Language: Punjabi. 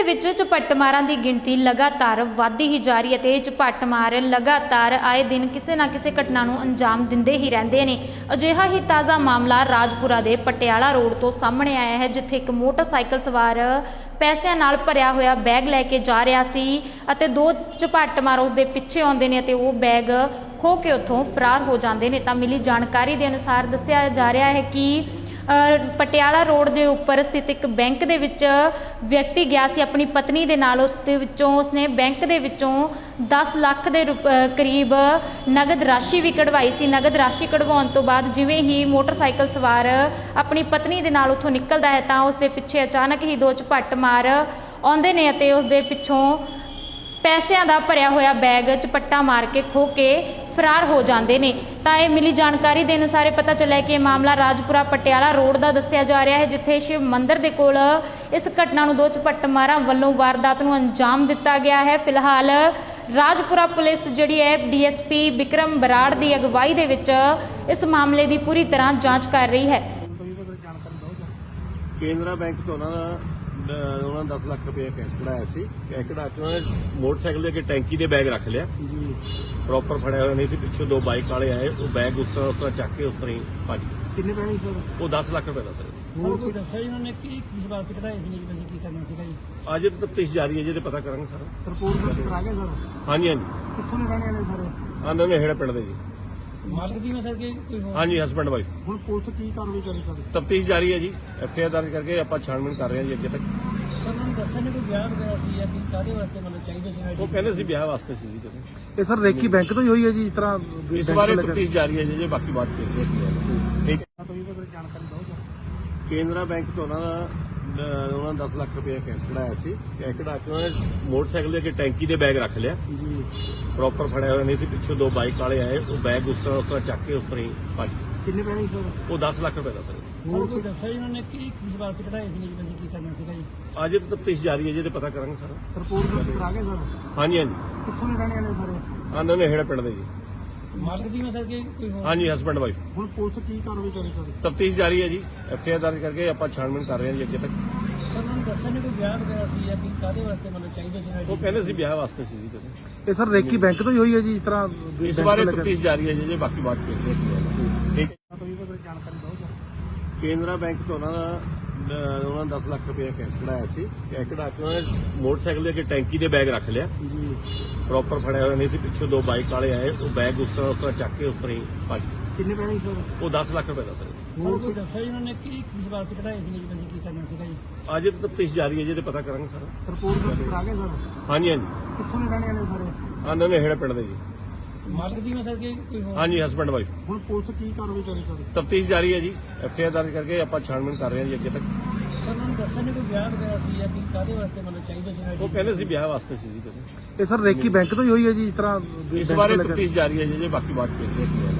ਦੇ ਵਿੱਚ ਝਪੱਟਮਾਰਾਂ ਦੀ ਗਿਣਤੀ ਲਗਾਤਾਰ ਵਧਦੀ ਹੀ ਜਾ ਰਹੀ ਹੈ ਤੇ ਇਹ ਝਪੱਟਮਾਰ ਲਗਾਤਾਰ ਆਏ ਦਿਨ ਕਿਸੇ ਨਾ ਕਿਸੇ ਘਟਨਾ ਨੂੰ ਅੰਜਾਮ ਦਿੰਦੇ ਹੀ ਰਹਿੰਦੇ ਨੇ। ਅਜਿਹਾ ਹੀ ਤਾਜ਼ਾ ਮਾਮਲਾ ਰਾਜਪੁਰਾ ਦੇ ਪਟਿਆਲਾ ਰੋਡ ਤੋਂ ਸਾਹਮਣੇ ਆਇਆ ਹੈ, ਜਿੱਥੇ ਇੱਕ ਮੋਟਰਸਾਈਕਲ ਸਵਾਰ ਪੈਸਿਆਂ ਨਾਲ ਭਰਿਆ ਹੋਇਆ ਬੈਗ ਲੈ ਕੇ ਜਾ ਰਿਹਾ ਸੀ ਅਤੇ ਦੋ ਝਪੱਟਮਾਰ ਉਸ ਦੇ ਪਿੱਛੇ ਆਉਂਦੇ ਨੇ ਅਤੇ ਉਹ ਬੈਗ ਖੋ ਕੇ ਉੱਥੋਂ ਫਰਾਰ ਹੋ ਜਾਂਦੇ ਨੇ। ਤਾਂ ਮਿਲੀ ਜਾਣਕਾਰੀ ਦੇ ਅਨੁਸਾਰ ਦੱਸਿਆ ਜਾ ਰਿਹਾ ਹੈ ਕਿ ਪਟਿਆਲਾ ਰੋਡ ਦੇ ਉੱਪਰ ਸਥਿਤ ਇੱਕ ਬੈਂਕ ਦੇ ਵਿੱਚ ਵਿਅਕਤੀ ਗਿਆ ਸੀ। ਆਪਣੀ ਪਤਨੀ ਦੇ ਨਾਲ ਉਸ ਦੇ ਵਿੱਚੋਂ ਉਸਨੇ ਬੈਂਕ ਦੇ ਵਿੱਚੋਂ 10 ਲੱਖ ਦੇ ਰੁਪ- ਕਰੀਬ ਨਗਦ ਰਾਸ਼ੀ ਵੀ ਕਢਵਾਈ ਸੀ। ਨਗਦ ਰਾਸ਼ੀ ਕਢਵਾਉਣ ਤੋਂ ਬਾਅਦ ਜਿਵੇਂ ਹੀ ਮੋਟਰਸਾਈਕਲ ਸਵਾਰ ਆਪਣੀ ਪਤਨੀ ਦੇ ਨਾਲ ਉੱਥੋਂ ਨਿਕਲਦਾ ਹੈ ਤਾਂ ਉਸ ਦੇ ਪਿੱਛੇ ਅਚਾਨਕ ਹੀ ਦੋ ਝਪੱਟ ਮਾਰ ਆਉਂਦੇ ਨੇ ਅਤੇ ਉਸ ਦੇ ਪਿੱਛੋਂ ਪੈਸਿਆਂ ਦਾ ਭਰਿਆ ਹੋਇਆ ਬੈਗ ਚਪੱਟਾ ਮਾਰ ਕੇ ਖੋ ਕੇ ਫਰਾਰ ਹੋ ਜਾਂਦੇ ਨੇ। ਤਾਂ ਇਹ ਮਿਲੀ ਜਾਣਕਾਰੀ ਦੇ ਅਨੁਸਾਰ ਇਹ ਪਤਾ ਚੱਲਿਆ ਕਿ ਇਹ ਮਾਮਲਾ ਰਾਜਪੁਰਾ ਪਟਿਆਲਾ ਰੋਡ ਦਾ ਦੱਸਿਆ ਜਾ ਰਿਹਾ ਹੈ, ਜਿੱਥੇ ਸ਼ਿਵ ਮੰਦਿਰ ਦੇ ਕੋਲ ਇਸ ਘਟਨਾ ਨੂੰ ਦੋ ਚਪੱਟ ਮਾਰਾਂ ਵੱਲੋਂ ਵਾਰਦਾਤ ਨੂੰ ਅੰਜਾਮ ਦਿੱਤਾ ਗਿਆ ਹੈ। ਫਿਲਹਾਲ ਰਾਜਪੁਰਾ ਪੁਲਿਸ ਜਿਹੜੀ ਹੈ, ਡੀਐਸਪੀ ਵਿਕਰਮ ਬਰਾੜ ਦੀ ਅਗਵਾਈ ਦੇ ਵਿੱਚ ਇਸ ਮਾਮਲੇ ਦੀ ਪੂਰੀ ਤਰ੍ਹਾਂ ਜਾਂਚ ਕਰ ਰਹੀ ਹੈ। ਕੇਨਰਾ ਬੈਂਕ ਤੋਂ ਉਹਨਾਂ ਦਾ ਅਹ ਉਹਨਾਂ ਨੇ 10 ਲੱਖ ਰੁਪਏ ਕੈਸ਼ ਕਢਾਇਆ ਸੀ। ਕੈਸ਼ ਕਢਾ ਕੇ ਉਹਨਾਂ ਨੇ ਮੋਟਰਸਾਈਕਲ ਦੇ ਅੱਗੇ ਟੈਂਕੀ ਦੇ ਬੈਗ ਰੱਖ ਲਿਆ। ਜੀ। ਪ੍ਰੋਪਰ ਫੜਿਆ ਹੋਇਆ ਨਹੀਂ ਸੀ। ਪਿੱਛੋਂ ਦੋ ਬਾਈਕ ਵਾਲੇ ਆਏ ਉਹ ਬੈਗ ਉਸ ਤਰ੍ਹਾਂ ਉਸ ਤਰ੍ਹਾਂ ਚੱਕ ਕੇ ਉਸ ਤਰ੍ਹਾਂ ਹੀ ਭੱਜ ਗਏ। ਕਿੰਨੇ ਪੈਸੇ ਸਰ? ਉਹ 10 ਲੱਖ ਰੁਪਏ ਦਾ ਸਰ। ਹੋਰ ਕੋਈ ਦੱਸਿਆ ਜੀ ਉਹਨਾਂ ਨੇ ਕੀ ਕਿਸ ਵਾਸਤੇ ਕਢਾਏ ਸੀ ਜੀ ਵੈਸੇ ਕੀ ਕਰਨਾ ਸੀਗਾ ਜੀ? ਅੱਜ ਤਫਤੀਸ਼ ਜਾਰੀ ਹੈ ਜਿਹਦੇ ਪਤਾ ਕਰਾਂਗੇ ਸਰ। ਰਿਪੋਰਟ ਕਰਾ ਗਏ ਸਰ? ਹਾਂਜੀ ਹਾਂਜੀ। ਕਿੱਥੋਂ ਦੇ ਰਹਿਣੇ ਵਾਲੇ ਸਰ? ਆਂਦੇ ਨੇ ਹੇੜਾ ਪਿੰਡ ਦੇ ਜੀ। ਮਾਲਕ ਦੀ ਮੈਂ ਸਰ ਕਿ ਕੋਈ ਹੋਰ? ਹਾਂਜੀ ਹਸਬੰਡ ਵਾਈਫ ਹੁਣ ਪੁਲਿਸ ਕੀ ਕਾਰਵਾਈ ਕਰੇ ਸਰ ਤਫਤੀਸ਼ ਜਾਰੀ ਹੈ ਜੀ। ਐਫਆਈਆਰ ਦਰਜ ਕਰਕੇ ਆਪਾਂ ਛਾਣਬੀਣ ਕਰ ਰਹੇ ਹਾਂ ਜੀ ਅੱਗੇ ਤੱਕ। ਸਰ ਉਹਨਾਂ ਨੇ ਦੱਸਿਆ ਨਹੀਂ ਕੋਈ ਵਿਆਹ ਵਗੈਰਾ ਸੀ ਜਾਂ ਕਿ ਕਾਹਦੇ ਵਾਸਤੇ ਮਤਲਬ ਚਾਹੀਦੇ ਸੀ ਉਹ ਕਹਿੰਦੇ ਸੀ ਵਿਆਹ ਵਾਸਤੇ ਸੀ ਜੀ ਇਹ ਸਰ ਰੇਕੀ ਬੈਂਕ ਤੋਂ ਹੀ ਹੋਈ ਹੈ ਜੀ ਇਸ ਤਰ੍ਹਾਂ ਇਸ ਬੈਂਕ ਬਾਰੇ ਤਫਤੀਸ਼ ਜਾਰੀ ਹੈ ਜੀ ਜੇ ਬਾਕੀ ਬਾਤ ਕਰਦੇ ਹਾਂ ਠੀਕ ਜਾਣਕਾਰੀ ਦਿਓ। ਕੇਨਰਾ ਬੈਂਕ ਤੋਂ ਉਹਨਾਂ ਦਾ ਅਹ ਉਹਨਾਂ ਨੇ 10 ਲੱਖ ਰੁਪਏ ਕੈਸ਼ ਕਢਾਇਆ ਸੀ। ਕੈਸ਼ ਕਢਾ ਕੇ ਉਹਨਾਂ ਨੇ ਮੋਟਰਸਾਈਕਲ ਦੇ ਅੱਗੇ ਟੈਂਕੀ ਦੇ ਬੈਗ ਰੱਖ ਲਿਆ। ਜੀ। ਪ੍ਰੋਪਰ ਫੜਿਆ ਹੋਇਆ ਨਹੀਂ ਸੀ ਪਿੱਛੋਂ ਦੋ ਬਾਈਕ ਵਾਲੇ ਆਏ ਉਹ ਬੈਗ ਉਸ ਤਰ੍ਹਾਂ ਉਸ ਤਰ੍ਹਾਂ ਚੱਕ ਕੇ ਉਸ ਤਰ੍ਹਾਂ ਹੀ ਭੱਜ ਗਏ। ਕਿੰਨੇ ਪੈਸੇ ਸਰ? ਉਹ 10 ਲੱਖ ਰੁਪਏ ਦਾ ਸਰ ਹੋਰ ਕੋਈ ਦੱਸਿਆ ਜੀ ਉਹਨਾਂ ਨੇ ਕੀ ਕਿਸ ਵਾਸਤੇ ਕਢਾਏ ਸੀ ਜੀ ਕੀ ਕਰਨਾ ਸੀਗਾ ਜੀ? ਅੱਜ ਤਫਤੀਸ਼ ਜਾਰੀ ਹੈ ਜਿਹਦੇ ਪਤਾ ਕਰਾਂਗੇ ਸਰ। ਰਿਪੋਰਟ ਦਰਜ ਕਰਾ ਗਏ ਸਰ? ਹਾਂਜੀ ਹਾਂਜੀ। ਕਿੱਥੋਂ ਦੇ ਰਹਿਣੇ ਵਾਲੇ ਸਰ? ਆਂਦੇ ਨੇ ਹੇੜਾ ਪਿੰਡ ਦੇ ਜੀ। ਮਾਲਕ ਦੀ ਮੈਂ ਸਰ ਕਿ ਕੋਈ ਹੋਰ? ਹਾਂਜੀ ਹਸਬੰਡ ਵਾਈਫ ਹੁਣ ਪੁਲਿਸ ਕੀ ਕਾਰਵਾਈ ਕਰੇ ਸਰ ਤਫਤੀਸ਼ ਜਾਰੀ ਹੈ ਜੀ। ਐਫਆਈਆਰ ਦਰਜ ਕਰਕੇ ਆਪਾਂ ਛਾਣਬੀਣ ਕਰ ਰਹੇ ਹਾਂ ਜੀ ਅੱਗੇ ਤੱਕ। ਸਰ ਉਹਨਾਂ ਨੇ ਦੱਸਿਆ ਨਹੀਂ ਕੋਈ ਵਿਆਹ ਵਗੈਰਾ ਸੀ ਜਾਂ ਕਿ ਕਾਹਦੇ ਵਾਸਤੇ ਮਤਲਬ ਚਾਹੀਦੇ ਸੀ ਉਹ ਕਹਿੰਦੇ ਸੀ ਵਿਆਹ ਵਾਸਤੇ ਸੀ ਜੀ ਇਹ ਸਰ ਰੇਕੀ ਬੈਂਕ ਤੋਂ ਹੀ ਹੋਈ ਹੈ ਜੀ ਇਸ ਤਰ੍ਹਾਂ ਇਸ ਬਾਰੇ ਤਫਤੀਸ਼ ਜਾਰੀ ਹੈ ਜੀ ਜੇ ਬਾਕੀ ਬਾਤ ਕਰਦੇ ਹਾਂ ਠੀਕ। ਹੈ ਕੋਈ ਵੀ ਜਾਣਕਾਰੀ ਦਿਓ ਸਰ ਕੇਨਰਾ ਬੈਂਕ ਤੋਂ ਉਹਨਾਂ ਦਾ ਅਹ ਉਹਨਾਂ ਨੇ 10 ਲੱਖ ਰੁਪਏ ਕੈਸ਼ ਕਢਾਇਆ ਸੀ। ਕੈਸ਼ ਕਢਾ ਕੇ ਉਹਨਾਂ ਨੇ ਮੋਟਰਸਾਈਕਲ ਦੇ ਅੱਗੇ ਟੈਂਕੀ ਦੇ ਬੈਗ ਰੱਖ ਲਿਆ। ਜੀ। ਪ੍ਰੋਪਰ ਫੜਿਆ ਹੋਇਆ ਨਹੀਂ ਸੀ ਪਿੱਛੋਂ ਦੋ ਬਾਈਕ ਵਾਲੇ ਆਏ ਉਹ ਬੈਗ ਉਸ ਤਰ੍ਹਾਂ ਉਸ ਤਰ੍ਹਾਂ ਚੱਕ ਕੇ ਉਸ ਤਰ੍ਹਾਂ ਹੀ ਭੱਜ ਗਏ। ਕਿੰਨੇ ਪੈਸੇ ਸਰ? ਉਹ 10 ਲੱਖ ਰੁਪਏ ਦਾ ਸਰ। ਹੋਰ ਕੋਈ ਦੱਸਿਆ ਜੀ ਉਹਨਾਂ ਨੇ ਕੀ ਕਿਸ ਵਾਸਤੇ ਕਢਾਏ ਸੀ ਜੀ ਵੈਸੇ ਕੀ ਕਰਨਾ ਸੀਗਾ ਜੀ? ਅੱਜ ਤਫਤੀਸ਼ ਜਾਰੀ ਹੈ ਜਿਹਦੇ ਪਤਾ ਕਰਾਂਗੇ ਸਰ। ਰਿਪੋਰਟ ਦਰਜ ਕਰਾ ਗਏ ਸਰ? ਹਾਂਜੀ ਹਾਂਜੀ। ਕਿੱਥੋਂ ਦੇ ਰਹਿਣੇ ਵਾਲੇ ਸਰ? ਆਂਦੇ ਨੇ ਹੇੜਾ ਪਿੰਡ ਦੇ ਜੀ। ਮਾਲਕ ਦੀ ਮੈਂ ਸਰ ਕਿ ਕੋਈ ਹੋਰ? ਹਾਂਜੀ ਹਸਬੰਡ ਵਾਈਫ ਹੁਣ ਪੁਲਿਸ ਕੀ ਕਾਰਵਾਈ ਕਰੇ ਸਰ? ਤਫਤੀਸ਼ ਜਾਰੀ ਹੈ ਜੀ। ਐਫਆਈਆਰ ਦਰਜ ਕਰਕੇ ਆਪਾਂ ਛਾਣਬੀਣ ਕਰ ਰਹੇ ਹਾਂ ਜੀ ਅੱਗੇ ਤੱਕ। ਸਰ ਉਹਨਾਂ ਨੇ ਦੱਸਿਆ ਨਹੀਂ ਕੋਈ ਵਿਆਹ ਵਗੈਰਾ ਸੀ ਜਾਂ ਕਿ ਕਾਹਦੇ ਵਾਸਤੇ ਮਤਲਬ ਚਾਹੀਦੇ ਸੀ ਉਹ ਕਹਿੰਦੇ ਸੀ ਵਿਆਹ ਵਾਸਤੇ ਸੀ ਜੀ। ਇਹ ਸਰ ਰੇਕੀ ਬੈਂਕ ਤੋਂ ਹੀ ਹੋਈ ਹੈ ਜੀ ਇਸ ਤਰ੍ਹਾਂ ਇਸ ਬਾਰੇ ਤੋਂ ਤਫਤੀਸ਼ ਜਾਰੀ ਹੈ ਜੀ ਜੇ ਬਾਕੀ ਬਾਤ ਕਰਦੇ ਹਾਂ